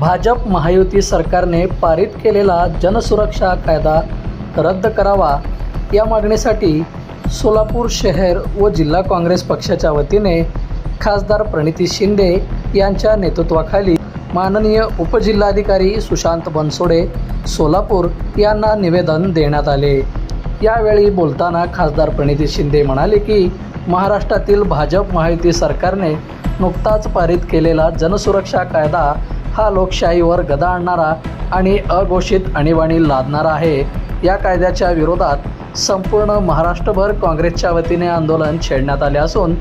भाजप महायुती सरकारने पारित केलेला जनसुरक्षा कायदा रद्द करावा या मागणीसाठी सोलापूर शहर व जिल्हा काँग्रेस पक्षाच्या वतीने खासदार प्रणिती शिंदे यांच्या नेतृत्वाखाली माननीय उपजिल्हाधिकारी सुशांत बनसोडे सोलापूर यांना निवेदन देण्यात आले. यावेळी बोलताना खासदार प्रणिती शिंदे म्हणाले की महाराष्ट्रातील भाजप महायुती सरकारने नुकताच पारित केलेला जनसुरक्षा कायदा हा लोकशाहीवर गदा आणणारा आणि अघोषित आणीबाणी लादणारा आहे. या कायद्याच्या विरोधात संपूर्ण महाराष्ट्रभर काँग्रेसच्या वतीने आंदोलन छेडण्यात आले असून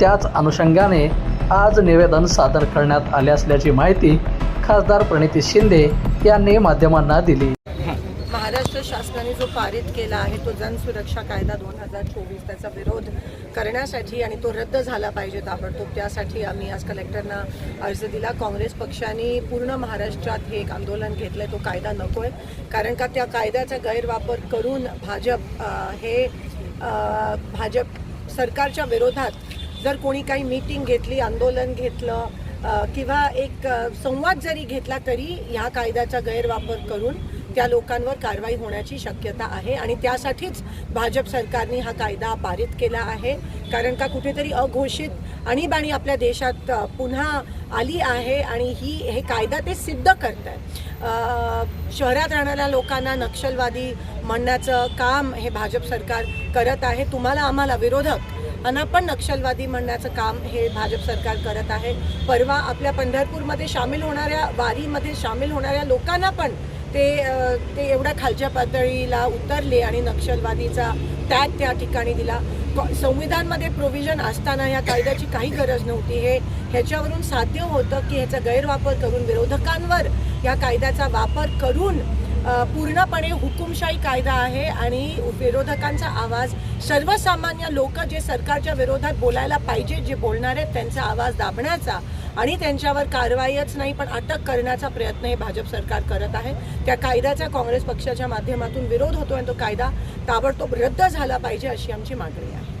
त्याच अनुषंगाने आज निवेदन सादर करण्यात आले असल्याची माहिती खासदार प्रणिती शिंदे यांनी माध्यमांना दिली. महाराष्ट्र शासनाने जो पारित केला आहे तो जनसुरक्षा कायदा दोन हजार चोवीस त्याचा विरोध करण्यासाठी आणि तो रद्द झाला पाहिजे ताबडतोब त्यासाठी आम्ही आज कलेक्टरना अर्ज दिला. काँग्रेस पक्षाने पूर्ण महाराष्ट्रात हे एक आंदोलन घेतलंय तो कायदा नको आहे कारण का त्या कायद्याचा गैरवापर करून भाजप हे भाजप सरकारच्या विरोधात जर कोणी काही मीटिंग घेतली आंदोलन घेतलं किंवा एक संवाद जरी घेतला तरी ह्या कायद्याचा गैरवापर करून त्या लोकांवर कारवाई होण्याची शक्यता आहे आणि त्यासाठीच भाजप सरकारने हा कायदा पारित केला आहे. कारण का कुठेतरी अघोषित आणीबाणी आपल्या देशात पुन्हा आली आहे आणि ही हे कायदा ते सिद्ध करत आहे शहरात राहणाऱ्या लोकांना नक्षलवादी म्हणण्याचं काम हे भाजप सरकार करत आहे. तुम्हाला आम्हाला विरोधक आणि पण नक्षलवादी म्हणण्याचं काम हे भाजप सरकार करत आहे. परवा आपल्या पंढरपूरमध्ये सामील होणाऱ्या वारीमध्ये सामील होणाऱ्या लोकांना पण ते ते एवढ्या खालच्या पातळीला उतरले आणि नक्षलवादीचा टॅग त्या ठिकाणी दिला. संविधानमध्ये प्रोव्हिजन असताना या कायद्याची काही गरज नव्हती. हे ह्याच्यावरून साध्य होतं की ह्याचा गैरवापर करून विरोधकांवर या कायद्याचा वापर करून पूर्णपणे हुकुमशाही कायदा आहे आणि विरोधकांचा आवाज सर्वसामान्य लोक जे सरकारच्या विरोधात बोलायला पाहिजे जे बोलणार आहेत त्यांचा आवाज दाबण्याचा आणि त्यांच्यावर कारवाईच नाही पण अटक करण्याचा प्रयत्न हे भाजप सरकार करत आहे. त्या कायद्याचा काँग्रेस पक्षाच्या माध्यमातून विरोध होतो आणि तो कायदा ताबडतोब रद्द झाला पाहिजे अशी आमची मागणी आहे.